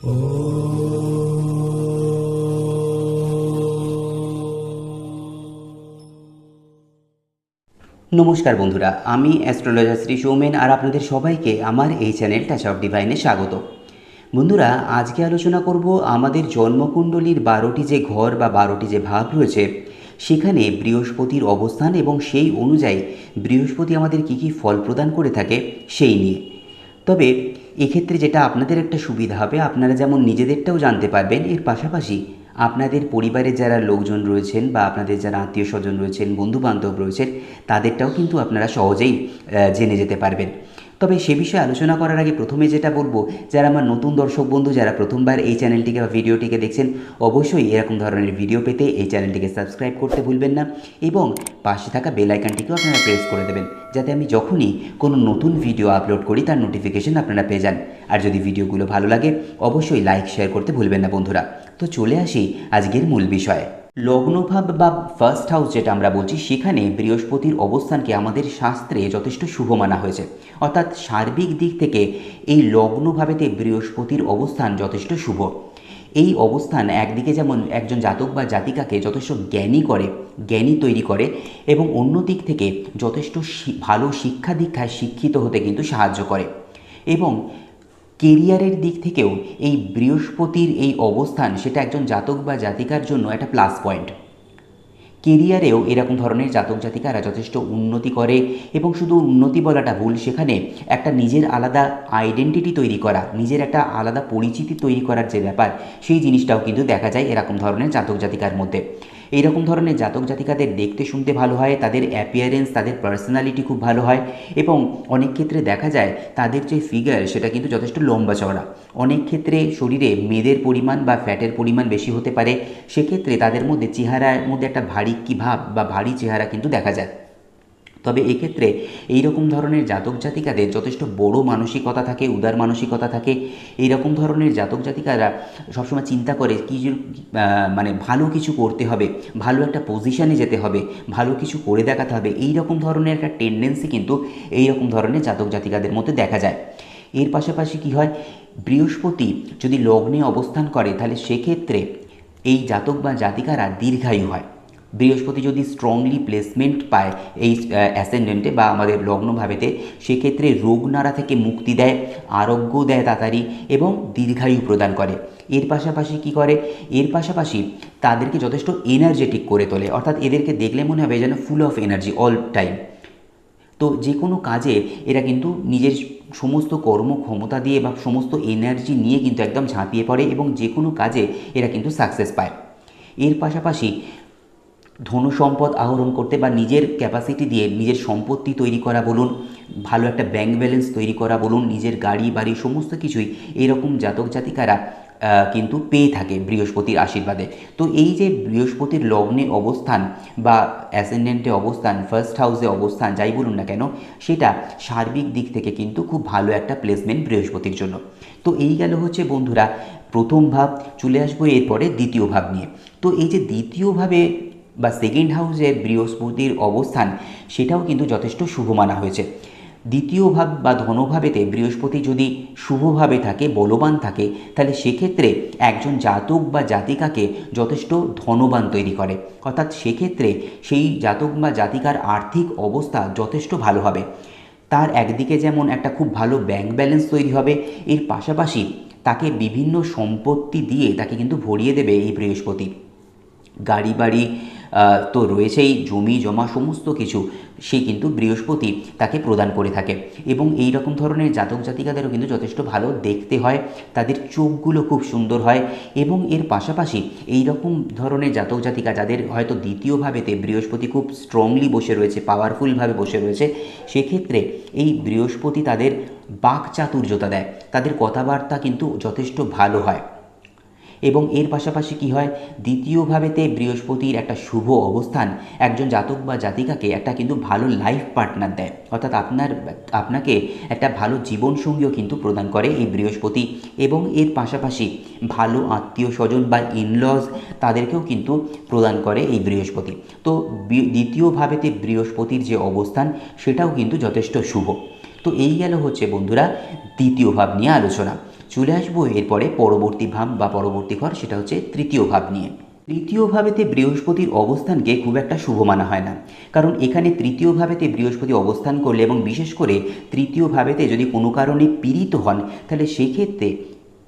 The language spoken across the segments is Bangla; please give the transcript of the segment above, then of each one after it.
নমস্কার বন্ধুরা, আমি অ্যাস্ট্রোলজার শ্রী সৌমেন আর আপনাদের সবাইকে আমার এই চ্যানেল টাচ অফ ডিভাইনে স্বাগত। বন্ধুরা, আজকে আলোচনা করব আমাদের জন্মকুণ্ডলীর বারোটি যে ঘর বা বারোটি যে ভাব রয়েছে, সেখানে বৃহস্পতির অবস্থান এবং সেই অনুযায়ী বৃহস্পতি আমাদের কী কী ফল প্রদান করে থাকে, সেই নিয়ে। তবে এক্ষেত্রে যেটা আপনাদের একটা সুবিধা হবে, আপনারা যেমন নিজেদেরটাও জানতে পারবেন, এর পাশাপাশি আপনাদের পরিবারের যারা লোকজন রয়েছেন বা আপনাদের যারা আত্মীয় স্বজন রয়েছেন, বন্ধুবান্ধব রয়েছেন, তাদেরটাও কিন্তু আপনারা সহজেই জেনে যেতে পারবেন। তবে সে বিষয়ে আলোচনা করার আগে প্রথমে যেটা বলব, যারা আমার নতুন দর্শক বন্ধু, যারা প্রথমবার এই চ্যানেলটিকে বা ভিডিওটিকে দেখছেন, অবশ্যই এরকম ধরনের ভিডিও পেতে এই চ্যানেলটিকে সাবস্ক্রাইব করতে ভুলবেন না এবং পাশে থাকা বেল আইকনটিকেও আপনারা প্রেস করে দেবেন, যাতে আমি যখনই কোনো নতুন ভিডিও আপলোড করি, তার নোটিফিকেশন আপনারা পেয়ে যান। আর যদি ভিডিওগুলো ভালো লাগে, অবশ্যই লাইক, শেয়ার করতে ভুলবেন না বন্ধুরা। তো চলে আসি আজকের মূল বিষয়ে। লগ্নভাব বা ফার্স্ট হাউস যেটা আমরা বলছি, সেখানে বৃহস্পতির অবস্থানকে আমাদের শাস্ত্রে যথেষ্ট শুভ মানা হয়েছে। অর্থাৎ সার্বিক দিক থেকে এই লগ্নভাবেতে বৃহস্পতির অবস্থান যথেষ্ট শুভ। এই অবস্থান একদিকে যেমন একজন জাতক বা জাতিকাকে যথেষ্ট জ্ঞানী করে, জ্ঞানী তৈরি করে এবং অন্য দিক থেকে যথেষ্ট ভালো শিক্ষা দীক্ষায় শিক্ষিত হতে কিন্তু সাহায্য করে। এবং কেরিয়ারের দিক থেকেও এই বৃহস্পতির এই অবস্থান, সেটা একজন জাতক বা জাতিকার জন্য একটা প্লাস পয়েন্ট কেরিয়ারেও এরকম ধরনের জাতক জাতিকারা যথেষ্ট উন্নতি করে এবং শুধু উন্নতি বলাটা ভুল, সেখানে একটা নিজের আলাদা আইডেন্টিটি তৈরি করা, নিজের একটা আলাদা পরিচিতি তৈরি করার যে ব্যাপার, সেই জিনিসটাও কিন্তু দেখা যায় এরকম ধরনের জাতক জাতিকার মধ্যে। এইরকম ধরনের জাতক জাতিকাদের দেখতে শুনতে ভালো হয়, তাদের অ্যাপিয়ারেন্স তাদের পার্সোনালিটি খুব ভালো হয় এবং অনেক ক্ষেত্রে দেখা যায় তাদের যে ফিগার সেটা কিন্তু যথেষ্ট লম্বা চওড়া। অনেক ক্ষেত্রে শরীরে মেদের পরিমাণ বা ফ্যাটের পরিমাণ বেশি হতে পারে। সেক্ষেত্রে তাদের মধ্যে চেহারার মধ্যে একটা ভারী কী ভাব বা ভারী চেহারা কিন্তু দেখা যায়। তবে এক্ষেত্রে এই রকম ধরনের জাতক জাতিকাদের যথেষ্ট বড় মানসিকতা থাকে, উদার মানসিকতা থাকে। এই রকম ধরনের জাতক জাতিকারা সবসময় চিন্তা করে কি মানে ভালো কিছু করতে হবে, ভালো একটা পজিশানে যেতে হবে, ভালো কিছু করে দেখাতে হবে। এই রকম ধরনের একটা টেন্ডেন্সি কিন্তু এই রকম ধরনের জাতক জাতিকাদের মধ্যে দেখা যায়। এর পাশাপাশি কি হয়? বৃহস্পতি যদি লগ্নে অবস্থান করে, তাহলে সেক্ষেত্রে এই জাতক বা জাতিকারা দীর্ঘায়ু হয়। বৃহস্পতি যদি স্ট্রংলি প্লেসমেন্ট পায় এই অ্যাসেন্ডেন্টে বা আমাদের লগ্নভাবেতে, সেক্ষেত্রে রোগ নাড়া থেকে মুক্তি দেয় আরোগ্য দেয় তাড়াতাড়ি এবং দীর্ঘায়ু প্রদান করে। এর পাশাপাশি কি করে? এর পাশাপাশি তাদেরকে যথেষ্ট এনার্জেটিক করে তোলে। অর্থাৎ এদেরকে দেখলে মনে হবে যেন full of energy all time তো যে কোনো কাজে এরা কিন্তু নিজের সমস্ত কর্মক্ষমতা দিয়ে বা সমস্ত এনার্জি নিয়ে কিন্তু একদম ঝাঁপিয়ে পড়ে এবং যে কোনো কাজে এরা কিন্তু সাকসেস পায়। এর পাশাপাশি ধনু সম্পদ আহরণ করতে বা নিজের ক্যাপাসিটি দিয়ে নিজের সম্পত্তি তৈরি করা বলুন, ভালো একটা ব্যাংক ব্যালেন্স তৈরি করা বলুন, নিজের গাড়ি, বাড়ি সমস্ত কিছুই এরকম জাতক জাতিকারা কিন্তু পেয়ে থাকে বৃহস্পতির আশীর্বাদে। তো এই যে বৃহস্পতির লগ্নে অবস্থান বা অ্যাসেন্ডেন্টে অবস্থান ফার্স্ট হাউসে অবস্থান, যাই বলুন না কেন, সেটা সার্বিক দিক থেকে কিন্তু খুব ভালো একটা প্লেসমেন্ট বৃহস্পতির জন্য। তো এই গেল হচ্ছে বন্ধুরা, প্রথম ভাব, চলে আসব এরপরে দ্বিতীয় ভাব নিয়ে। তো এই যে দ্বিতীয়ভাবে বা সেকেন্ড হাউসে বৃহস্পতির অবস্থান, সেটাও কিন্তু যথেষ্ট শুভ মানা হয়েছে। দ্বিতীয় ভাব বা ধনভাবেতে বৃহস্পতি যদি শুভভাবে থাকে, বলবান থাকে, তাহলে সেক্ষেত্রে একজন জাতক বা জাতিকাকে যথেষ্ট ধনবান তৈরি করে। অর্থাৎ সেক্ষেত্রে সেই জাতক বা জাতিকার আর্থিক অবস্থা যথেষ্ট ভালো হবে। তার একদিকে যেমন একটা খুব ভালো ব্যাংক ব্যালেন্স তৈরি হবে, এর পাশাপাশি তাকে বিভিন্ন সম্পত্তি দিয়ে তাকে কিন্তু ভরিয়ে দেবে এই বৃহস্পতি। গাড়ি বাড়ি তো রয়েছেই জমি, জমা, সমস্ত কিছু। সে কিন্তু বৃহস্পতি তাকে প্রদান করে থাকে। এবং এই রকম ধরনের জাতক জাতিকাদেরও কিন্তু যথেষ্ট ভালো দেখতে হয়। তাদের চোখগুলো খুব সুন্দর হয়। এবং এর পাশাপাশি এই রকম ধরনের জাতক জাতিকা যাদের হয়তো দ্বিতীয়ভাবেতে বৃহস্পতি খুব স্ট্রংলি বসে রয়েছে পাওয়ারফুলভাবে বসে রয়েছে, সেক্ষেত্রে এই বৃহস্পতি তাদের বাক চাতুর্যতা দেয়। তাদের কথাবার্তা কিন্তু যথেষ্ট ভালো হয়। এবং এর পাশাপাশি কি হয়? দ্বিতীয়ভাবেতে বৃহস্পতির একটা শুভ অবস্থান। একজন জাতক বা জাতিকাকে একটা কিন্তু ভালো লাইফ পার্টনার দেয়। অর্থাৎ আপনার, আপনাকে একটা ভালো জীবনসঙ্গীও কিন্তু প্রদান করে এই বৃহস্পতি। এবং এর পাশাপাশি ভালো আত্মীয় স্বজন বা ইনলজ তাদেরকেও কিন্তু প্রদান করে এই বৃহস্পতি। তো দ্বিতীয়ভাবেতে বৃহস্পতির যে অবস্থান, সেটাও কিন্তু যথেষ্ট শুভ। তো এই গেল হচ্ছে বন্ধুরা, দ্বিতীয় ভাব নিয়ে আলোচনা। চলে আসব এরপরে পরবর্তী ভাব বা পরবর্তী ঘর সেটা হচ্ছে তৃতীয় ভাব নিয়ে। তৃতীয় ভাবেতে বৃহস্পতির অবস্থানকে খুব একটা শুভ মানা হয় না। কারণ এখানে তৃতীয় ভাবেতে বৃহস্পতি অবস্থান করলে এবং বিশেষ করে তৃতীয় ভাবেতে যদি কোনো কারণে পীড়িত হন, তাহলে সেক্ষেত্রে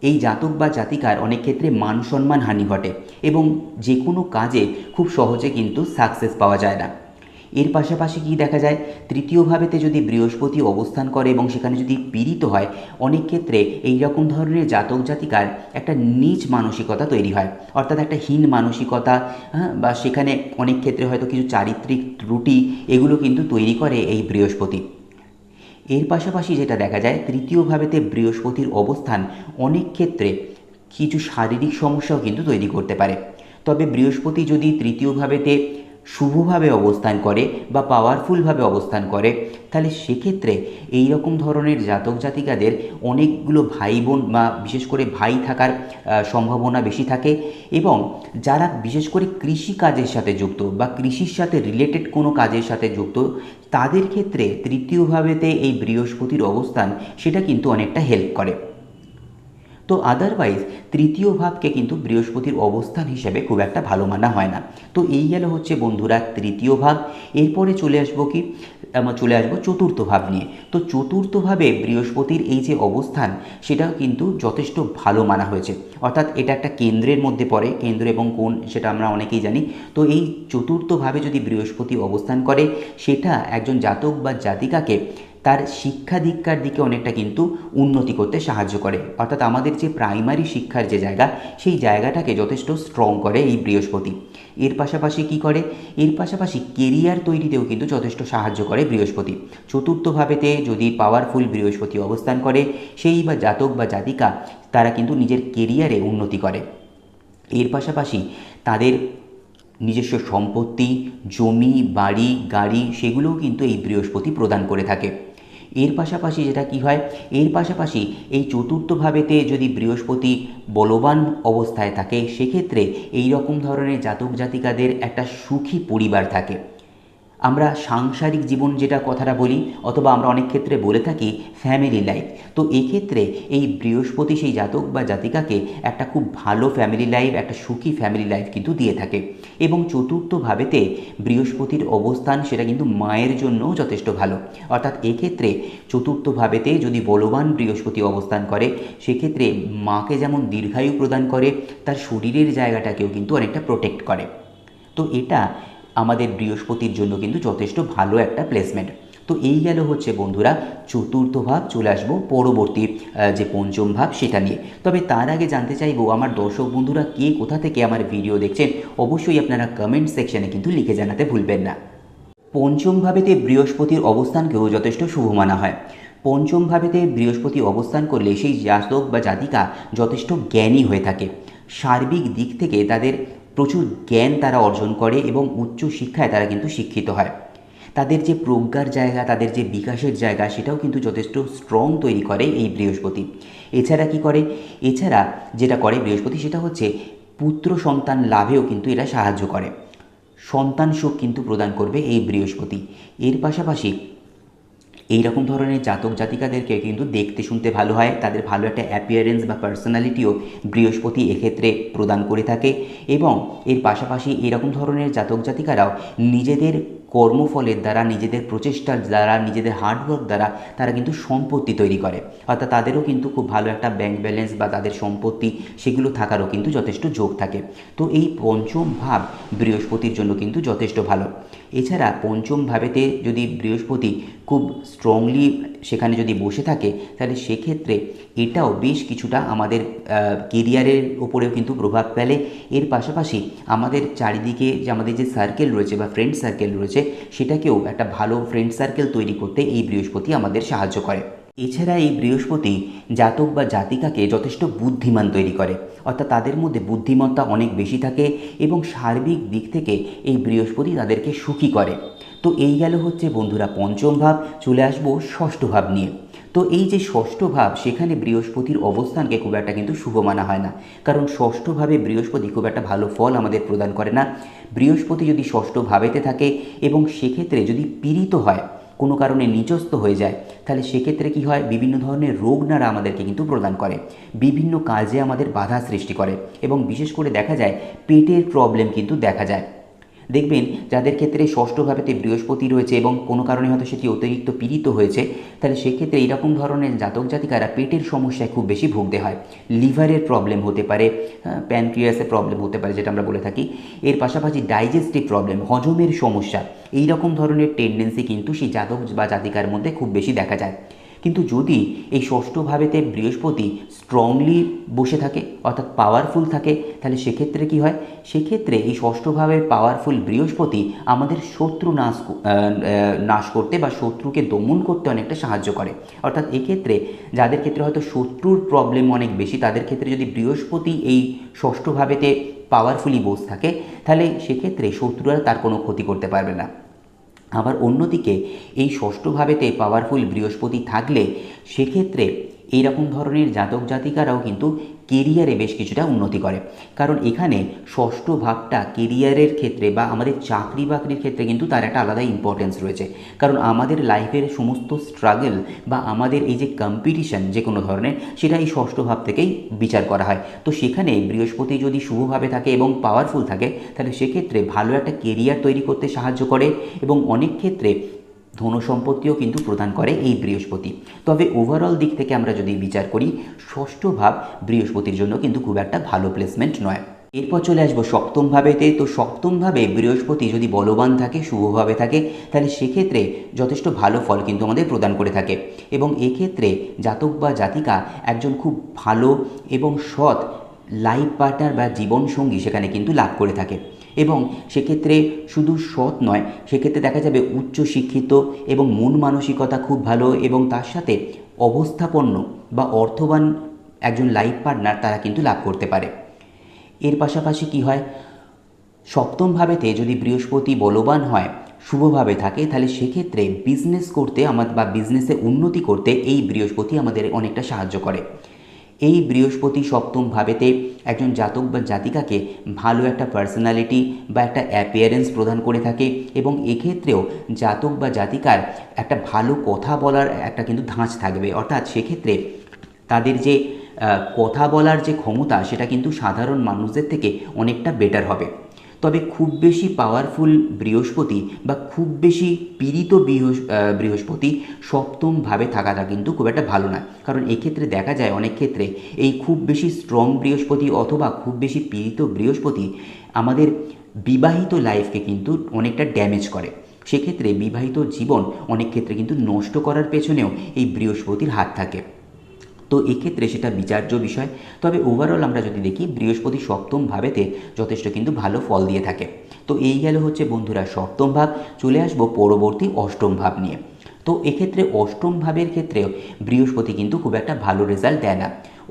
এই জাতক বা জাতিকার অনেক ক্ষেত্রে মান সম্মান হানি ঘটে এবং যে কোনো কাজে খুব সহজে কিন্তু সাকসেস পাওয়া যায় না। এর পাশাপাশি কি দেখা যায়? তৃতীয় ভাবেতে যদি বৃহস্পতি অবস্থান করে এবং সেখানে যদি পীড়িত হয়, অনেক ক্ষেত্রে এই রকম ধরনের জাতক জাতিকার একটা নিচ মানসিকতা তৈরি হয়। অর্থাৎ একটা হীন মানসিকতা হ্যাঁ বা সেখানে অনেক ক্ষেত্রে হয়তো কিছু চারিত্রিক ত্রুটি, এগুলো কিন্তু তৈরি করে এই বৃহস্পতি। এর পাশাপাশি যেটা দেখা যায় তৃতীয় ভাবেতে বৃহস্পতির অবস্থান অনেক ক্ষেত্রে কিছু শারীরিক সমস্যাও কিন্তু তৈরি করতে পারে। তবে বৃহস্পতি যদি তৃতীয় ভাবেতে শুভভাবে অবস্থান করে বা পাওয়ারফুলভাবে অবস্থান করে, তাহলে সেক্ষেত্রে এই রকম ধরনের জাতক জাতিকাদের অনেকগুলো ভাই বোন বা বিশেষ করে ভাই থাকার সম্ভাবনা বেশি থাকে এবং যারা বিশেষ করে কৃষি কাজের সাথে যুক্ত বা কৃষির সাথে রিলেটেড কোনো কাজের সাথে যুক্ত, তাদের ক্ষেত্রে তৃতীয়ভাবেতে এই বৃহস্পতির অবস্থান, সেটা কিন্তু অনেকটা হেল্প করে। তো আদারওয়াইজ তৃতীয় ভাবকে কিন্তু বৃহস্পতির অবস্থান হিসেবে খুব একটা ভালো মানা হয় না। তো এই গেল হচ্ছে বন্ধুরা তৃতীয় ভাব। এরপরে চলে আসব কি? আমরা চলে আসব চতুর্থ ভাব নিয়ে। তো চতুর্থভাবে বৃহস্পতির এই যে অবস্থান সেটা কিন্তু যথেষ্ট ভালো মানা হয়েছে। অর্থাৎ এটা একটা কেন্দ্রের মধ্যে পড়ে, কেন্দ্র এবং কোণ সেটা আমরা অনেকেই জানি। তো এই চতুর্থভাবে যদি বৃহস্পতি অবস্থান করে, সেটা একজন জাতক বা জাতিকাকে তার শিক্ষা দীক্ষার দিকে অনেকটা কিন্তু উন্নতি করতে সাহায্য করে। অর্থাৎ আমাদের যে প্রাইমারি শিক্ষার যে জায়গা, সেই জায়গাটাকে যথেষ্ট স্ট্রং করে এই বৃহস্পতি। এর পাশাপাশি কি করে? এর পাশাপাশি কেরিয়ার তৈরিতেও কিন্তু যথেষ্ট সাহায্য করে বৃহস্পতি। চতুর্থ ভাবেতে যদি পাওয়ারফুল বৃহস্পতি অবস্থান করে, সেই বা জাতক বা জাতিকা, তারা কিন্তু নিজের কেরিয়ারে উন্নতি করে। এর পাশাপাশি তাদের নিজস্ব সম্পত্তি, জমি, বাড়ি, গাড়ি, সেগুলোও কিন্তু এই বৃহস্পতি প্রদান করে থাকে। এর পাশাপাশি যেটা কি হয়, এর পাশাপাশি এই চতুর্থভাবেতে যদি বৃহস্পতি বলবান অবস্থায় থাকে, সেক্ষেত্রে এই রকম ধরনের জাতক জাতিকাদের একটা সুখী পরিবার থাকে। আমরা সাংসারিক জীবন যেটা কথাটা বলি, অথবা আমরা অনেক ক্ষেত্রে বলে থাকি ফ্যামিলি লাইফ তো এক্ষেত্রে এই বৃহস্পতি সেই জাতক বা জাতিকাকে একটা খুব ভালো ফ্যামিলি লাইফ একটা সুখী ফ্যামিলি লাইফ কিন্তু দিয়ে থাকে। এবং চতুর্থভাবেতে বৃহস্পতির অবস্থান সেটা কিন্তু মায়ের জন্যও যথেষ্ট ভালো। অর্থাৎ এক্ষেত্রে চতুর্থভাবেতে যদি বলবান বৃহস্পতি অবস্থান করে, সেক্ষেত্রে মাকে যেমন দীর্ঘায়ু প্রদান করে, তার শরীরের জায়গাটাকেও কিন্তু অনেকটা প্রোটেক্ট করে। তো এটা আমাদের বৃহস্পতির জন্য কিন্তু যথেষ্ট ভালো একটা প্লেসমেন্ট তো এই গেল হচ্ছে বন্ধুরা, চতুর্থ ভাব চলে আসব পরবর্তী যে পঞ্চম ভাব সেটা নিয়ে। তবে তার আগে জানতে চাইব, আমার দর্শক বন্ধুরা কে কোথা থেকে আমার ভিডিও দেখছেন, অবশ্যই আপনারা কমেন্ট সেকশনে কিন্তু লিখে জানাতে ভুলবেন না। পঞ্চম ভাবেতে বৃহস্পতির অবস্থানকেও যথেষ্ট শুভ মানা হয়। পঞ্চম ভাবেতে বৃহস্পতি অবস্থান করলে সেই জাতক বা জাতিকা যথেষ্ট জ্ঞানী হয়ে থাকে। সার্বিক দিক থেকে তাদের প্রচুর জ্ঞান তারা অর্জন করে এবং উচ্চ শিক্ষায় তারা কিন্তু শিক্ষিত হয়। তাদের যে প্রজ্ঞার জায়গা, তাদের যে বিকাশের জায়গা, সেটাও কিন্তু যথেষ্ট স্ট্রং তৈরি করে এই বৃহস্পতি। এছাড়া কি করে? এছাড়া যেটা করে বৃহস্পতি, সেটা হচ্ছে পুত্র সন্তান লাভেও কিন্তু এরা সাহায্য করে। সন্তান সুখ কিন্তু প্রদান করবে এই বৃহস্পতি। এর পাশাপাশি এই রকম ধরনের জাতক জাতিকাদেরকে কিন্তু দেখতে শুনতে ভালো হয়। তাদের ভালো একটা অ্যাপিয়ারেন্স বা পার্সোনালিটিও বৃহস্পতি এক্ষেত্রে প্রদান করে থাকে এবং এর পাশাপাশি এরকম ধরনের জাতক জাতিকারাও নিজেদের কর্মফলের দ্বারা, নিজেদের প্রচেষ্টার দ্বারা, নিজেদের হার্ডওয়ার্ক দ্বারা তারা কিন্তু সম্পত্তি তৈরি করে। অর্থাৎ তাদেরও কিন্তু খুব ভালো একটা ব্যাংক ব্যালেন্স বা তাদের সম্পত্তি সেগুলো থাকারও কিন্তু যথেষ্ট যোগ থাকে। তো এই পঞ্চম ভাব বৃহস্পতির জন্য কিন্তু যথেষ্ট ভালো। এছাড়া পঞ্চম ভাবেতে যদি বৃহস্পতি খুব স্ট্রংলি সেখানে যদি বসে থাকে, তাহলে সেক্ষেত্রে এটাও বেশ কিছুটা আমাদের কেরিয়ারের ওপরেও কিন্তু প্রভাব ফেলে। এর পাশাপাশি আমাদের চারিদিকে যে আমাদের যে সার্কেল রয়েছে বা ফ্রেন্ড সার্কেল রয়েছে, সেটাকেও একটা ভালো ফ্রেন্ড সার্কেল তৈরি করতে এই বৃহস্পতি আমাদের সাহায্য করে। এছাড়া এই বৃহস্পতি জাতক বা জাতিকাকে যথেষ্ট বুদ্ধিমান তৈরি করে। অর্থাৎ তাদের মধ্যে বুদ্ধিমত্তা অনেক বেশি থাকে এবং সার্বিক দিক থেকে এই বৃহস্পতি তাদেরকে সুখী করে। তো এই গেল হচ্ছে বন্ধুরা পঞ্চম ভাব, চলে আসব ষষ্ঠ ভাব নিয়ে। তো এই যে ষষ্ঠ ভাব, সেখানে বৃহস্পতির অবস্থানকে খুব একটা কিন্তু শুভ মানা হয় না। কারণ ষষ্ঠভাবে বৃহস্পতি খুব একটা ভালো ফল আমাদের প্রদান করে না। বৃহস্পতি যদি ষষ্ঠ ভাবেতে থাকে এবং সেক্ষেত্রে যদি পীড়িত হয় কোনো কারণে নিচস্ত হয়ে যায়, তাহলে সেক্ষেত্রে কি হয়? বিভিন্ন ধরনের রোগ নাড়া আমাদেরকে কিন্তু প্রদান করে। বিভিন্ন কাজে আমাদের বাধা সৃষ্টি করে এবং বিশেষ করে দেখা যায়, পেটের প্রবলেম কিন্তু দেখা যায়। দেখবেন যাদের ক্ষেত্রে ষষ্ঠভাবেতে বৃহস্পতি রয়েছে এবং কোনো কারণে হয়তো সেটি অতিরিক্ত পীড়িত হয়েছে, তাহলে সেক্ষেত্রে এইরকম ধরনের জাতক জাতিকারা পেটের সমস্যায় খুব বেশি ভুগতে হয়। লিভারের প্রবলেম হতে পারে প্যানক্রিয়াসের প্রবলেম হতে পারে যেটা আমরা বলে থাকি। এর পাশাপাশি ডাইজেস্টিভ প্রবলেম, হজমের সমস্যা এই রকম ধরনের টেন্ডেন্সি কিন্তু সেই জাতক বা জাতিকার মধ্যে খুব বেশি দেখা যায়। কিন্তু যদি এই ষষ্ঠ ভাবেতে বৃহস্পতি স্ট্রংলি বসে থাকে, অর্থাৎ পাওয়ারফুল থাকে, তাহলে সেক্ষেত্রে কি হয়? সেক্ষেত্রে এই ষষ্ঠভাবে পাওয়ারফুল বৃহস্পতি আমাদের শত্রু নাশ নাশ করতে বা শত্রুকে দমন করতে অনেকটা সাহায্য করে। অর্থাৎ এক্ষেত্রে যাদের ক্ষেত্রে হয়তো শত্রুর প্রবলেম অনেক বেশি, তাদের ক্ষেত্রে যদি বৃহস্পতি এই ষষ্ঠভাবেতে পাওয়ারফুলি বসে থাকে, তাহলে সেক্ষেত্রে শত্রুরা তার কোনো ক্ষতি করতে পারবে না। আবার অন্যদিকে এই ষষ্ঠভাবেতে পাওয়ারফুল বৃহস্পতি থাকলে সেক্ষেত্রে এইরকম ধরনের জাতক জাতিকারাও কিন্তু কেরিয়ারে বেশ কিছুটা উন্নতি করে। কারণ এখানে ষষ্ঠ ভাবটা কেরিয়ারের ক্ষেত্রে বা আমাদের চাকরি বাকরির ক্ষেত্রে কিন্তু তার একটা আলাদা ইম্পর্টেন্স রয়েছে। কারণ আমাদের লাইফের সমস্ত স্ট্রাগল বা আমাদের এই যে কম্পিটিশন যে কোনো ধরনের, সেটা এই ষষ্ঠ ভাব থেকেই বিচার করা হয়। তো সেখানে বৃহস্পতি যদি শুভভাবে থাকে এবং পাওয়ারফুল থাকে, তাহলে সেক্ষেত্রে ভালো একটা কেরিয়ার তৈরি করতে সাহায্য করে এবং অনেক ক্ষেত্রে ধন সম্পত্তিও কিন্তু প্রদান করে এই বৃহস্পতি। তবে ওভারঅল দিক থেকে আমরা যদি বিচার করি, ষষ্ঠ ভাব বৃহস্পতির জন্য কিন্তু খুব একটা ভালো প্লেসমেন্ট নয়। এরপর চলে আসব সপ্তম ভাবেতে তো সপ্তম ভাবে বৃহস্পতি যদি বলবান থাকে শুভভাবে থাকে, তাহলে সেক্ষেত্রে যথেষ্ট ভালো ফল কিন্তু আমাদের প্রদান করে থাকে। এবং এক্ষেত্রে জাতক বা জাতিকা একজন খুব ভালো এবং সৎ লাইফ পার্টনার বা জীবনসঙ্গী সেখানে কিন্তু লাভ করে থাকে। এবং সেক্ষেত্রে শুধু সৎ নয়, সেক্ষেত্রে দেখা যাবে উচ্চ শিক্ষিত এবং মন মানসিকতা খুব ভালো এবং তার সাথে অবস্থাপন্ন বা অর্থবান একজন লাইফ পার্টনার তারা কিন্তু লাভ করতে পারে। এর পাশাপাশি কি হয়? সপ্তম ভাবেতে যদি বৃহস্পতি বলবান হয়, শুভভাবে থাকে, তাহলে সেক্ষেত্রে বিজনেস করতে আমাদের বা বিজনেসে উন্নতি করতে এই বৃহস্পতি আমাদের অনেকটা সাহায্য করে। এই বৃহস্পতি সপ্তম ভাবেতে একজন জাতক বা জাতিকাকে ভালো একটা পার্সোনালিটি বা একটা অ্যাপিয়ারেন্স প্রদান করে থাকে এবং এক্ষেত্রেও জাতক বা জাতিকার একটা ভালো কথা বলার একটা কিন্তু ধাঁচ থাকবে। অর্থাৎ সেক্ষেত্রে তাদের যে কথা বলার যে ক্ষমতা সেটা কিন্তু সাধারণ মানুষদের থেকে অনেকটা বেটার হবে। তবে খুব বেশি পাওয়ারফুল বৃহস্পতি বা খুব বেশি পীড়িত বৃহস- বৃহস্পতি সপ্তমভাবে থাকাটা কিন্তু খুব একটা ভালো না। কারণ এক্ষেত্রে দেখা যায় অনেক ক্ষেত্রে এই খুব বেশি স্ট্রং বৃহস্পতি অথবা খুব বেশি পীড়িত বৃহস্পতি আমাদের বিবাহিত লাইফকে কিন্তু অনেকটা ড্যামেজ করে। সেক্ষেত্রে বিবাহিত জীবন অনেক ক্ষেত্রে কিন্তু নষ্ট করার পেছনেও এই বৃহস্পতির হাত থাকে। তো এক্ষেত্রে সেটা বিচার্য বিষয়। তবে ওভারঅল আমরা যদি দেখি, বৃহস্পতি সপ্তম ভাবেতে যথেষ্ট কিন্তু ভালো ফল দিয়ে থাকে। তো এই গেল হচ্ছে বন্ধুরা সপ্তম ভাব। চলে আসব পরবর্তী অষ্টম ভাব নিয়ে। তো এক্ষেত্রে অষ্টম ভাবের ক্ষেত্রেও বৃহস্পতি কিন্তু খুব একটা ভালো রেজাল্ট দেয় না।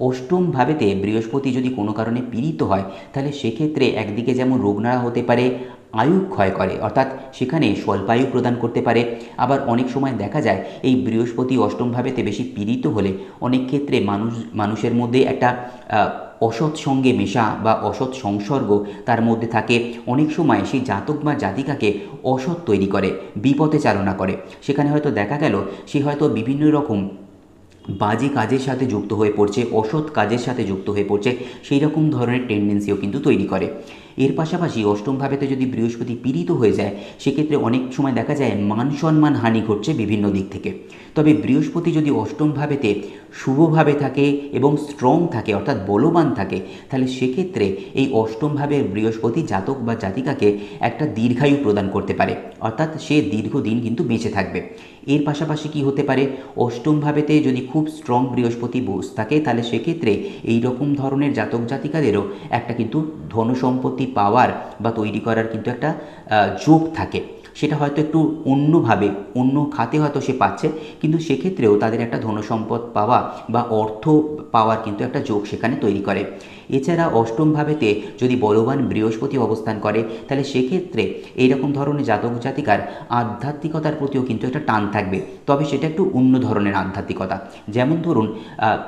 অষ্টম ভাবেতে বৃহস্পতি যদি কোনো কারণে পীড়িত হয়, তাহলে সেক্ষেত্রে একদিকে যেমন রোগনাড়া হতে পারে আয়ু ক্ষয় করে, অর্থাৎ সেখানে স্বল্পায়ু প্রদান করতে পারে। আবার অনেক সময় দেখা যায়, এই বৃহস্পতি অষ্টমভাবেতে বেশি পীড়িত হলে অনেক ক্ষেত্রে মানুষ, মানুষের মধ্যে একটা অসৎ সঙ্গে মেশা বা অসৎ সংসর্গ তার মধ্যে থাকে। অনেক সময় সেই জাতক বা জাতিকাকে অসৎ তৈরি করে, বিপথে চালনা করে। সেখানে হয়তো দেখা গেল, সে হয়তো বিভিন্ন রকম বাজে কাজের সাথে যুক্ত হয়ে পড়ছে, অসৎ কাজের সাথে যুক্ত হয়ে পড়ছে, সেই রকম ধরনের টেন্ডেন্সিও কিন্তু তৈরি করে। এর পাশাপাশি অষ্টম ভাবেতে যদি বৃহস্পতি পীড়িত হয়ে যায়, সেক্ষেত্রে অনেক সময় দেখা যায় মান সম্মান হানি ঘটছে বিভিন্ন দিক থেকে। তবে বৃহস্পতি যদি অষ্টম ভাবেতে শুভভাবে থাকে এবং স্ট্রং থাকে, অর্থাৎ বলবান থাকে, তাহলে সেক্ষেত্রে এই অষ্টম ভাবের বৃহস্পতি জাতক বা জাতিকাকে একটা দীর্ঘায়ু প্রদান করতে পারে, অর্থাৎ সে দীর্ঘদিন কিন্তু বেঁচে থাকবে। এর পাশাপাশি কি হতে পারে? অষ্টম ভাবেতে যদি খুব স্ট্রং বৃহস্পতি বস থাকে, তাহলে সেক্ষেত্রে এই রকম ধরনের জাতক জাতিকাদেরও একটা কিন্তু ধনসম্পত্তি পাওয়ার বা তৈরি করার কিন্তু একটা যোগ থাকে। সেটা হয়তো একটু অন্যভাবে, অন্য খাতে হয়তো সে পাচ্ছে, কিন্তু সেক্ষেত্রেও তাদের একটা ধনসম্পদ পাওয়া বা অর্থ পাওয়ার কিন্তু একটা যোগ সেখানে তৈরি করে। এছাড়া অষ্টম ভাবেতে যদি বলবান বৃহস্পতি অবস্থান করে, তাহলে সেক্ষেত্রে এইরকম ধরনের জাতক জাতিকার আধ্যাত্মিকতার প্রতিও কিন্তু একটা টান থাকবে। তবে সেটা একটু অন্য ধরনের আধ্যাত্মিকতা। যেমন ধরুন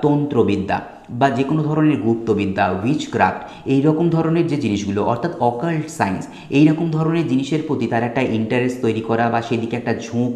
তন্ত্রবিদ্যা বা যে কোনো ধরনের গুপ্তবিদ্যা উইচক্রাফট এই রকম ধরনের যে জিনিসগুলো, অর্থাৎ অকাল্ট সায়েন্স এই রকম ধরনের জিনিসের প্রতি তার একটা ইন্টারেস্ট তৈরি করা বা সেদিকে একটা ঝোঁক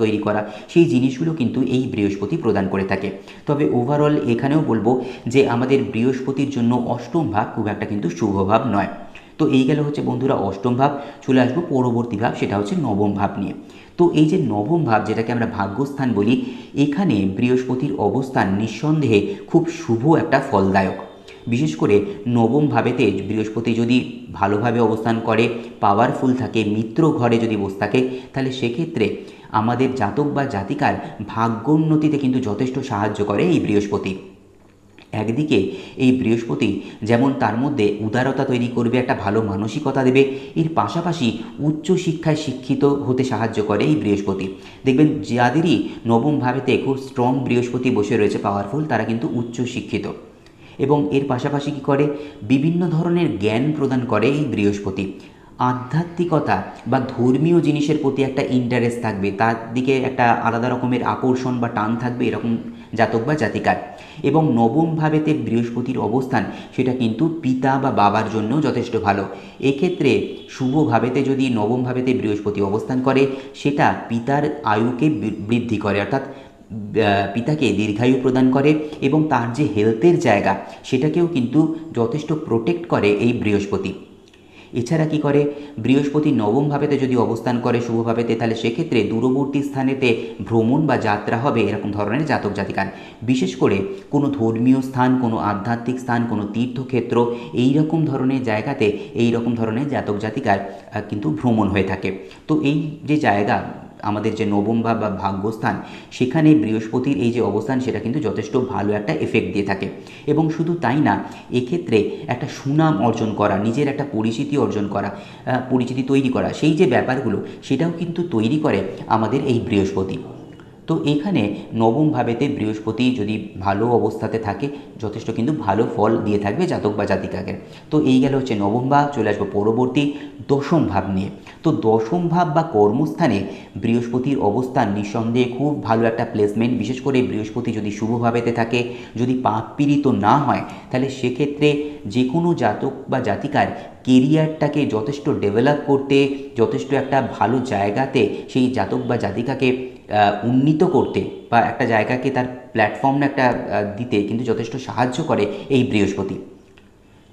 তৈরি করা, সেই জিনিসগুলো কিন্তু এই বৃহস্পতি প্রদান করে থাকে। তবে ওভারঅল এখানেও বলব যে আমাদের বৃহস্পতির জন্য অষ্টম ভাব খুব একটা কিন্তু শুভ ভাব নয়। তো এই গেল হচ্ছে বন্ধুরা অষ্টম ভাব, চলে আসব পরবর্তী ভাব সেটা হচ্ছে নবম ভাব নিয়ে। তো এই যে নবম ভাব, যেটাকে আমরা ভাগ্যস্থান বলি, এখানে বৃহস্পতির অবস্থান নিঃসন্দেহে খুব শুভ একটা ফলদায়ক। বিশেষ করে নবম ভাবেতে বৃহস্পতি যদি ভালোভাবে অবস্থান করে পাওয়ারফুল থাকে, মিত্র ঘরে যদি বসে থাকে, তাহলে সেক্ষেত্রে আমাদের জাতক বা জাতিকার ভাগ্যোন্নতিতে কিন্তু যথেষ্ট সাহায্য করে এই বৃহস্পতি। একদিকে এই বৃহস্পতি যেমন তার মধ্যে উদারতা তৈরি করবে, একটা ভালো মানসিকতা দেবে, এর পাশাপাশি উচ্চ শিক্ষায় শিক্ষিত হতে সাহায্য করে এই বৃহস্পতি। দেখবেন যাদেরই নবম ভাবেতে খুব স্ট্রং বৃহস্পতি বসে রয়েছে পাওয়ারফুল তারা কিন্তু উচ্চ শিক্ষিত। এবং এর পাশাপাশি কী করে? বিভিন্ন ধরনের জ্ঞান প্রদান করে এই বৃহস্পতি। আধ্যাত্মিকতা বা ধর্মীয় জিনিসের প্রতি একটা ইন্টারেস্ট থাকবে, তার দিকে একটা আলাদা রকমের আকর্ষণ বা টান থাকবে, এরকম জাতক বা জাতিকার। এবং নবমভাবেতে বৃহস্পতির অবস্থান, সেটা কিন্তু পিতা বা বাবার জন্য যথেষ্ট ভালো। এক্ষেত্রে শুভভাবেতে যদি নবমভাবেতে বৃহস্পতি অবস্থান করে, সেটা পিতার আয়ুকে বৃদ্ধি করে, অর্থাৎ পিতাকে দীর্ঘায়ু প্রদান করে এবং তার যে হেলথের জায়গা, সেটাকেও কিন্তু যথেষ্ট প্রোটেক্ট করে এই বৃহস্পতি। এছাড়া কি করে? বৃহস্পতি নবম ভাবেতে যদি অবস্থান করে শুভভাবেতে তাহলে সেক্ষেত্রে দূরবর্তী স্থানেতে ভ্রমণ বা যাত্রা হবে এরকম ধরনের জাতক জাতিকার। বিশেষ করে কোনো ধর্মীয় স্থান, কোনো আধ্যাত্মিক স্থান, কোনো তীর্থক্ষেত্র এই রকম ধরনের জায়গাতে এই রকম ধরনের জাতক জাতিকার কিন্তু ভ্রমণ হয়ে থাকে। তো এই যে জায়গা আমাদের যে নবম ভাব বা ভাগ্যস্থান, সেখানে বৃহস্পতির এই যে অবস্থান, সেটা কিন্তু যথেষ্ট ভালো একটা এফেক্ট দিয়ে থাকে। এবং শুধু তাই না, এক্ষেত্রে একটা সুনাম অর্জন করা, নিজের একটা পরিচিতি অর্জন করা পরিচিতি তৈরি করা, সেই যে ব্যাপারগুলো, সেটাও কিন্তু তৈরি করে আমাদের এই বৃহস্পতি। তো এখানে নবম ভাবেতে বৃহস্পতি যদি ভালো অবস্থাতে থাকে, যথেষ্ট কিন্তু ভালো ফল দিয়ে থাকবে জাতক বা জাতিকাকে। তো এই গেল হচ্ছে নবম ভাব, চলে আসব পরবর্তী দশম ভাব নিয়ে। তো দশম ভাব বা কর্মস্থানে বৃহস্পতির অবস্থান নিঃসন্দেহে খুব ভালো একটা প্লেসমেন্ট বিশেষ করে বৃহস্পতি যদি শুভভাবেতে থাকে, যদি পাপ পীড়িত না হয়, তাহলে সেক্ষেত্রে যে কোনো জাতক বা জাতিকার কেরিয়ারটাকে যথেষ্ট ডেভেলপ করতে, যথেষ্ট একটা ভালো জায়গাতে সেই জাতক বা জাতিকাকে উন্নীত করতে বা একটা জায়গাকে তার প্ল্যাটফর্ম একটা দিতে কিন্তু যথেষ্ট সাহায্য করে এই বৃহস্পতি।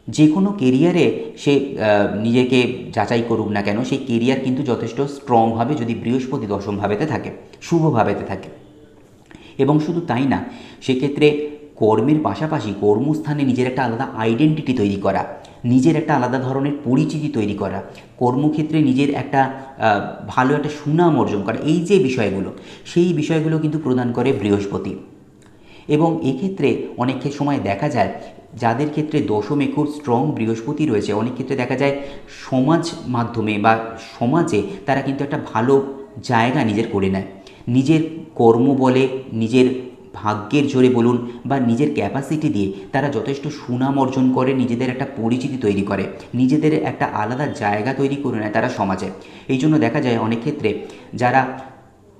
যে কোনো কেরিয়ারে সে নিজেকে যাচাই করুক না কেন, সেই কেরিয়ার কিন্তু যথেষ্ট স্ট্রং হবে যদি বৃহস্পতি দশম ভাবেতে থাকে, শুভ ভাবেতে থাকে। এবং শুধু তাই না, সেক্ষেত্রে কর্মের পাশাপাশি কর্মস্থানে নিজের একটা আলাদা আইডেন্টিটি তৈরি করা নিজের একটা আলাদা ধরনের পরিচিতি তৈরি করা, কর্মক্ষেত্রে নিজের একটা ভালো একটা সুনাম অর্জন করা, এই যে বিষয়গুলো, সেই বিষয়গুলো কিন্তু প্রদান করে বৃহস্পতি। এবং এক্ষেত্রে অনেক সময় দেখা যায়, যাদের ক্ষেত্রে দশমে খুব স্ট্রং বৃহস্পতি রয়েছে, অনেক ক্ষেত্রে দেখা যায় সমাজ মাধ্যমে বা সমাজে তারা কিন্তু একটা ভালো জায়গা নিজের করে নেয়। নিজের কর্ম বলে, নিজের ভাগ্যের জোরে বলুন বা নিজের ক্যাপাসিটি দিয়ে তারা যথেষ্ট সুনাম অর্জন করে, নিজেদের একটা পরিচিতি তৈরি করে, নিজেদের একটা আলাদা জায়গা তৈরি করে নেয় তারা সমাজে। এই জন্য দেখা যায় অনেক ক্ষেত্রে যারা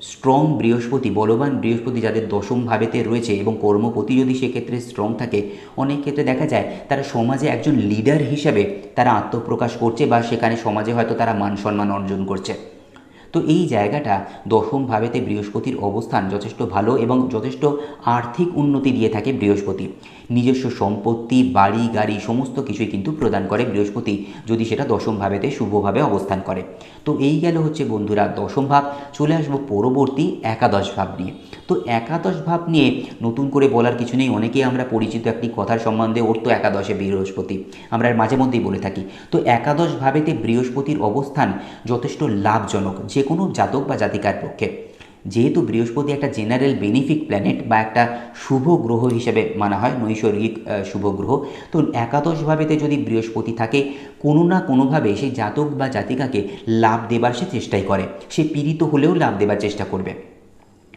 স্ট্রং বৃহস্পতি, বলবান বৃহস্পতি যাদের দশম ভাবেতে রয়েছে এবং কর্মপতি যদি সেক্ষেত্রে স্ট্রং থাকে, অনেক ক্ষেত্রে দেখা যায় তারা সমাজে একজন লিডার হিসাবে তারা আত্মপ্রকাশ করছে বা সেখানে সমাজে হয়তো তারা মান সম্মান অর্জন করছে। তো এই জায়গাটা দশম ভাবেতে বৃহস্পতির অবস্থান যথেষ্ট ভালো এবং যথেষ্ট আর্থিক উন্নতি দিয়ে থাকে বৃহস্পতি। নিজস্ব সম্পত্তি, বাড়ি, গাড়ি সমস্ত কিছুই কিন্তু প্রদান করে বৃহস্পতি যদি সেটা দশম ভাবেতে শুভভাবে অবস্থান করে। তো এই গেল হচ্ছে বন্ধুরা দশম ভাব চলে আসব পরবর্তী একাদশ ভাব নিয়ে। তো একাদশ ভাব নিয়ে নতুন করে বলার কিছু নেই। অনেকেই আমরা পরিচিত একটি কথার সম্বন্ধে ওর তো একাদশে বৃহস্পতি। আমরা মাঝে মধ্যেই বলে থাকি। তো একাদশ ভাবেতে বৃহস্পতির অবস্থান যথেষ্ট লাভজনক, যে কোনো জাতক বা জাতিকার পক্ষে। যেহেতু বৃহস্পতি একটা জেনারেল বেনিফিক প্ল্যানেট বা একটা শুভ গ্রহ হিসেবে মানা হয়, নৈসর্গিক শুভ গ্রহ, তো একাদশভাবেতে যদি বৃহস্পতি থাকে, কোনো না কোনোভাবে সেই জাতক বা জাতিকাকে লাভ দেবার সে চেষ্টাই করে। সে পীড়িত হলেও লাভ দেবার চেষ্টা করবে।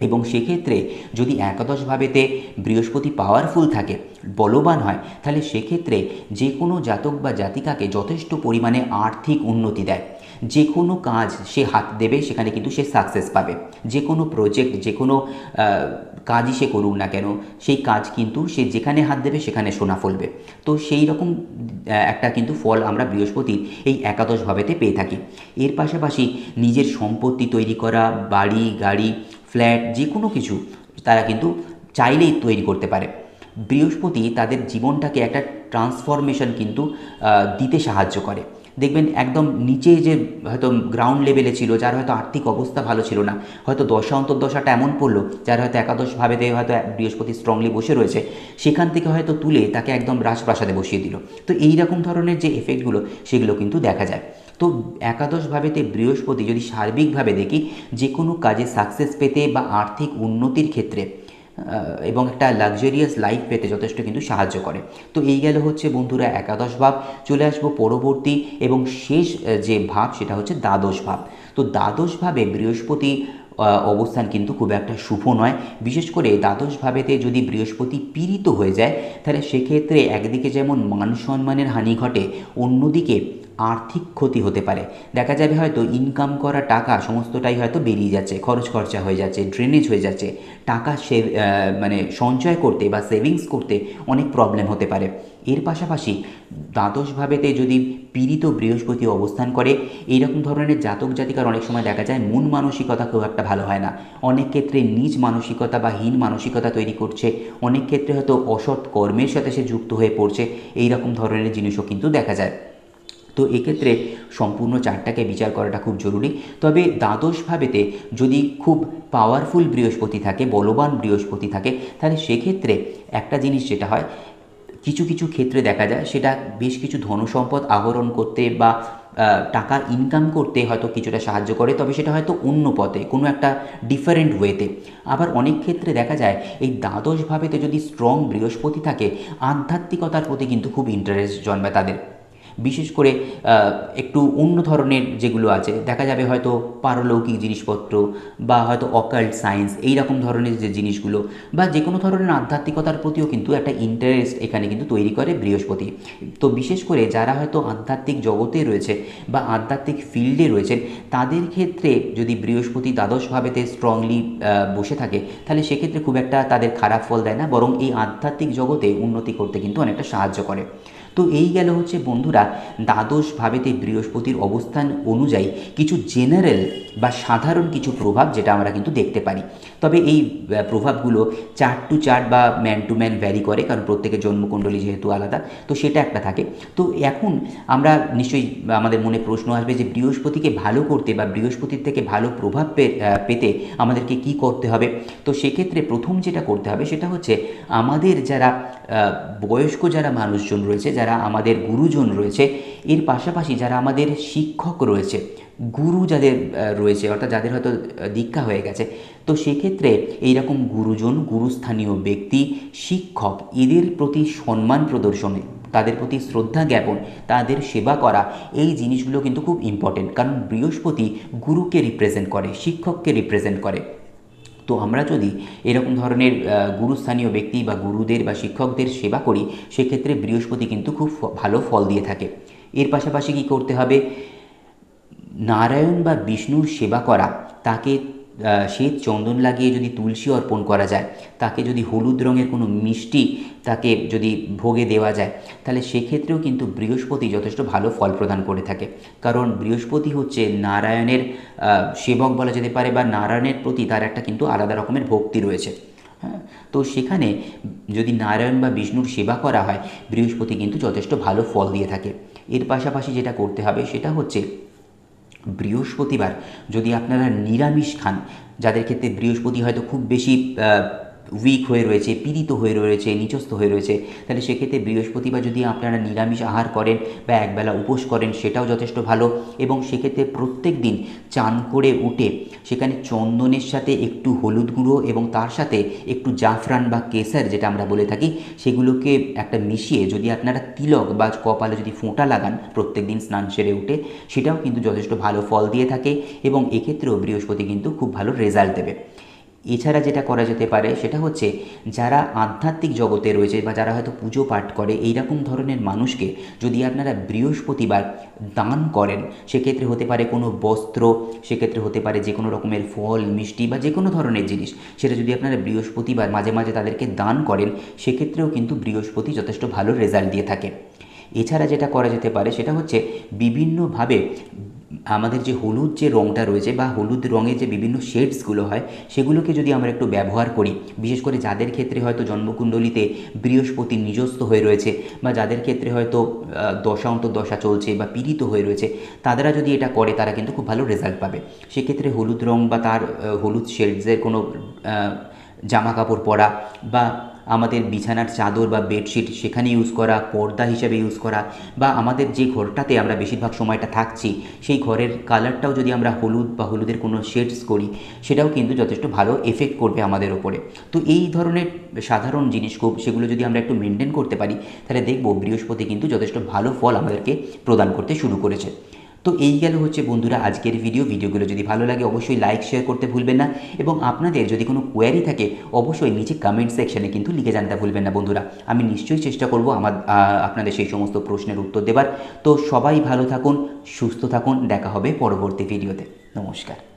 এবং সেক্ষেত্রে যদি একাদশ ভাবেতে বৃহস্পতি পাওয়ারফুল থাকে, বলবান হয়, তাহলে সেক্ষেত্রে যে কোনো জাতক বা জাতিকাকে যথেষ্ট পরিমাণে আর্থিক উন্নতি দেয়। যে কোনো কাজ সে হাত দেবে, সেখানে কিন্তু সে সাকসেস পাবে। যে কোনো প্রজেক্ট যে কোনো কাজই সে করুক না কেন, সেই কাজ কিন্তু সে যেখানে হাত দেবে, সেখানে সোনা ফলবে। তো সেই রকম একটা কিন্তু ফল আমরা বৃহস্পতির এই একাদশ ভাবেতে পেয়ে থাকি। এর পাশাপাশি নিজের সম্পত্তি তৈরি করা, বাড়ি, গাড়ি ফ্ল্যাট যে কোনো কিছু, তারা কিন্তু চাইলেই তৈরি করতে পারে। বৃহস্পতি তাদের জীবনটাকে একটা ট্রান্সফরমেশন কিন্তু দিতে সাহায্য করে। দেখবেন একদম নিচে যে হয়তো গ্রাউন্ড লেভেলে ছিল, যার হয়তো আর্থিক অবস্থা ভালো ছিল না, হয়তো দশা অন্তর্দশাটা এমন পড়ল, যার হয়তো একাদশ ভাবেতে হয়তো বৃহস্পতি স্ট্রংলি বসে রয়েছে, সেখান থেকে হয়তো তুলে তাকে একদম রাজপ্রাসাদে বসিয়ে দিল। তো এই রকম ধরনের যে এফেক্টগুলো সেগুলো কিন্তু দেখা যায়। তো একাদশ ভাবেতে বৃহস্পতি যদি সার্বিকভাবে দেখি যে কোনো কাজে সাকসেস পেতে বা আর্থিক উন্নতির ক্ষেত্রে এবং একটা লাক্সারিয়াস লাইফ পেতে যথেষ্ট কিন্তু সাহায্য করে। তো এই গেল হচ্ছে বন্ধুরা একাদশ ভাব। চলে আসব পরবর্তী এবং শেষ যে ভাব সেটা হচ্ছে দ্বাদশ ভাব। তো দ্বাদশ ভাবে বৃহস্পতি অবস্থান কিন্তু খুব একটা শুভ নয়। বিশেষ করে দ্বাদশভাবেতে যদি বৃহস্পতি পীড়িত হয়ে যায়, তাহলে সেক্ষেত্রে একদিকে যেমন মান সম্মানের হানি ঘটে, অন্যদিকে আর্থিক ক্ষতি হতে পারে। দেখা যাবে হয়তো ইনকাম করা টাকা সমস্তটাই হয়তো বেরিয়ে যাচ্ছে, খরচ খরচা হয়ে যাচ্ছে ড্রেনেজ হয়ে যাচ্ছে। টাকা সে মানে সঞ্চয় করতে বা সেভিংস করতে অনেক প্রবলেম হতে পারে। এর পাশাপাশি দ্বাদশ ভাবেতে যদি পীড়িত বৃহস্পতি অবস্থান করে, এইরকম ধরনের জাতক জাতিকার অনেক সময় দেখা যায় মন মানসিকতা খুব একটা ভালো হয় না। অনেক ক্ষেত্রে নিজ মানসিকতা বা হীন মানসিকতা তৈরি করছে। অনেক ক্ষেত্রে হয়তো অসৎ কর্মের সাথে সে যুক্ত হয়ে পড়ছে। এই রকম ধরনের জিনিসও কিন্তু দেখা যায়। তো এক্ষেত্রে সম্পূর্ণ চারটাকে বিচার করাটা খুব জরুরি। তবে দ্বাদশ ভাবেতে যদি খুব পাওয়ারফুল বৃহস্পতি থাকে, বলবান বৃহস্পতি থাকে, তাহলে সেক্ষেত্রে একটা জিনিস যেটা হয়, কিছু কিছু ক্ষেত্রে দেখা যায় সেটা বেশ কিছু ধনসম্পদ আহরণ করতে বা টাকা ইনকাম করতে হয়তো কিছুটা সাহায্য করে, তবে সেটা হয়তো অন্য পথে, কোনো একটা ডিফারেন্ট ওয়েতে আবার অনেক ক্ষেত্রে দেখা যায়, এই দ্বাদশভাবেতে যদি স্ট্রং বৃহস্পতি থাকে, আধ্যাত্মিকতার প্রতি কিন্তু খুব ইন্টারেস্ট জন্মায় তাদের। বিশেষ করে একটু অন্য ধরনের যেগুলো আছে, দেখা যাবে হয়তো পারলৌকিক জিনিসপত্র বা হয়তো অকাল্ট সায়েন্স এই রকম ধরনের যে জিনিসগুলো বা যে কোনো ধরনের আধ্যাত্মিকতার প্রতিও কিন্তু একটা ইন্টারেস্ট এখানে কিন্তু তৈরি করে বৃহস্পতি। তো বিশেষ করে যারা হয়তো আধ্যাত্মিক জগতে রয়েছে বা আধ্যাত্মিক ফিল্ডে রয়েছেন, তাদের ক্ষেত্রে যদি বৃহস্পতি দ্বাদশভাবেতে স্ট্রংলি বসে থাকে, তাহলে সেক্ষেত্রে খুব একটা তাদের খারাপ ফল দেয় না, বরং এই আধ্যাত্মিক জগতে উন্নতি করতে কিন্তু অনেকটা সাহায্য করে। তো এই গেল হচ্ছে বন্ধুরা দ্বাদশ ভাবেতে বৃহস্পতির অবস্থান অনুযায়ী কিছু জেনারেল বা সাধারণ কিছু প্রভাব যেটা আমরা কিন্তু দেখতে পারি। তবে এই প্রভাবগুলো চার্ট টু চার্ট বা ম্যান টু ম্যান ভ্যারি করে, কারণ প্রত্যেকের জন্মকুণ্ডলী যেহেতু আলাদা, তো সেটা একটা থাকে। তো এখন আমরা নিশ্চয়ই আমাদের মনে প্রশ্ন আসবে যে বৃহস্পতিকে ভালো করতে বা বৃহস্পতির থেকে ভালো প্রভাব পেতে আমাদেরকে কি করতে হবে? তো সেক্ষেত্রে প্রথম যেটা করতে হবে সেটা হচ্ছে আমাদের যারা বয়স্ক যারা মানুষজন রয়েছে, যারা আমাদের গুরুজন রয়েছে, এর পাশাপাশি যারা আমাদের শিক্ষক রয়েছে গুরু যাদের রয়েছে, অর্থাৎ যাদের হয়তো দীক্ষা হয়ে গেছে, তো সেক্ষেত্রে এইরকম গুরুজন, গুরুস্থানীয় ব্যক্তি, শিক্ষক, এদের প্রতি সম্মান প্রদর্শনে, তাদের প্রতি শ্রদ্ধা জ্ঞাপন, তাদের সেবা করা, এই জিনিসগুলো কিন্তু খুব ইম্পর্টেন্ট কারণ বৃহস্পতি গুরুকে রিপ্রেজেন্ট করে, শিক্ষককে রিপ্রেজেন্ট করে। তো আমরা যদি এরকম ধরনের গুরুস্থানীয় ব্যক্তি বা গুরুদের বা শিক্ষকদের সেবা করি, সেক্ষেত্রে বৃহস্পতি কিন্তু খুব ভালো ফল দিয়ে থাকে। এর পাশাপাশি কি করতে হবে? নারায়ণ বা বিষ্ণুর সেবা করা, তাকে শ্বেত চন্দন লাগিয়ে যদি তুলসী অর্পণ করা যায়, তাকে যদি হলুদ রঙের কোনো মিষ্টি তাকে যদি ভোগে দেওয়া যায়, তাহলে সেক্ষেত্রেও কিন্তু বৃহস্পতি যথেষ্ট ভালো ফল প্রদান করে থাকে। কারণ বৃহস্পতি হচ্ছে নারায়ণের সেবক বলা যেতে পারে বা নারায়ণের প্রতি তার একটা কিন্তু আলাদা রকমের ভক্তি রয়েছে। হ্যাঁ তো সেখানে যদি নারায়ণ বা বিষ্ণুর সেবা করা হয়, বৃহস্পতি কিন্তু যথেষ্ট ভালো ফল দিয়ে থাকে। এর পাশাপাশি যেটা করতে হবে সেটা হচ্ছে বৃহস্পতিবার যদি আপনারা নিরামিষ খান যাদের ক্ষেত্রে বৃহস্পতি হয়তো খুব বেশি উইক হয়ে রয়েছে, পীড়িত হয়ে রয়েছে, নিচস্থ হয়ে রয়েছে, তাহলে সেক্ষেত্রে বৃহস্পতিবার যদি আপনারা নিরামিষ আহার করেন বা একবেলা উপোস করেন, সেটাও যথেষ্ট ভালো। এবং সেক্ষেত্রে প্রত্যেক দিন চান করে উঠে সেখানে চন্দনের সাথে একটু হলুদ গুঁড়ো এবং তার সাথে একটু জাফরান বা কেসার যেটা আমরা বলে থাকি, সেগুলোকে একটা মিশিয়ে যদি আপনারা তিলক বা কপালে যদি ফোঁটা লাগান প্রত্যেক দিন স্নান সেরে উঠে, সেটাও কিন্তু যথেষ্ট ভালো ফল দিয়ে থাকে এবং এক্ষেত্রেও বৃহস্পতি কিন্তু খুব ভালো রেজাল্ট দেবে। এছাড়া যেটা করা যেতে পারে সেটা হচ্ছে যারা আধ্যাত্মিক জগতে রয়েছে বা যারা হয়তো পুজো পাঠ করে, এইরকম ধরনের মানুষকে যদি আপনারা বৃহস্পতিবার দান করেন, সেক্ষেত্রে হতে পারে কোনো বস্ত্র, সেক্ষেত্রে হতে পারে যে কোনো রকমের ফল, মিষ্টি বা যে কোনো ধরনের জিনিস সেটা যদি আপনারা বৃহস্পতিবার মাঝে মাঝে তাদেরকে দান করেন, সেক্ষেত্রেও কিন্তু বৃহস্পতি যথেষ্ট ভালো রেজাল্ট দিয়ে থাকে। এছাড়া যেটা করা যেতে পারে সেটা হচ্ছে বিভিন্নভাবে আমাদের যে হলুদ যে রঙটা রয়েছে বা হলুদ রঙের যে বিভিন্ন শেডসগুলো হয়, সেগুলোকে যদি আমরা একটু ব্যবহার করি, বিশেষ করে যাদের ক্ষেত্রে হয়তো জন্মকুণ্ডলিতে বৃহস্পতি নিজস্ব হয়ে রয়েছে বা যাদের ক্ষেত্রে হয়তো দশা অন্তর্দশা চলছে বা পীড়িত হয়ে রয়েছে তারা যদি এটা করে, তারা কিন্তু খুব ভালো রেজাল্ট পাবে। সেক্ষেত্রে হলুদ রং বা তার হলুদ শেডসের কোনো জামা কাপড় পরা বা আমাদের বিছানার চাদর বা বেডশিট সেখানে ইউজ করা, পর্দা হিসাবে ইউজ করা বা আমাদের যে ঘরটাতে আমরা বেশিরভাগ সময়টা থাকছি, সেই ঘরের কালারটাও যদি আমরা হলুদ বা হলুদের কোনো শেডস করি, সেটাও কিন্তু যথেষ্ট ভালো এফেক্ট করবে আমাদের ওপরে তো এই ধরনের সাধারণ জিনিস খুব সেগুলো যদি আমরা একটু মেনটেন করতে পারি, তাহলে দেখব বৃহস্পতি কিন্তু যথেষ্ট ভালো ফল আমাদেরকে প্রদান করতে শুরু করেছে। তো এই গেল হচ্ছে বন্ধুরা আজকের ভিডিও ভিডিওগুলো যদি ভালো লাগে অবশ্যই লাইক শেয়ার করতে ভুলবেন না এবং আপনাদের যদি কোনো কোয়ারি থাকে, অবশ্যই নিচে কমেন্ট সেকশানে কিন্তু লিখে জানতে ভুলবেন না বন্ধুরা। আমি নিশ্চয়ই চেষ্টা করব আমার আপনাদের সেই সমস্ত প্রশ্নের উত্তর দেবার। তো সবাই ভালো থাকুন, সুস্থ থাকুন, দেখা হবে পরবর্তী ভিডিওতে নমস্কার।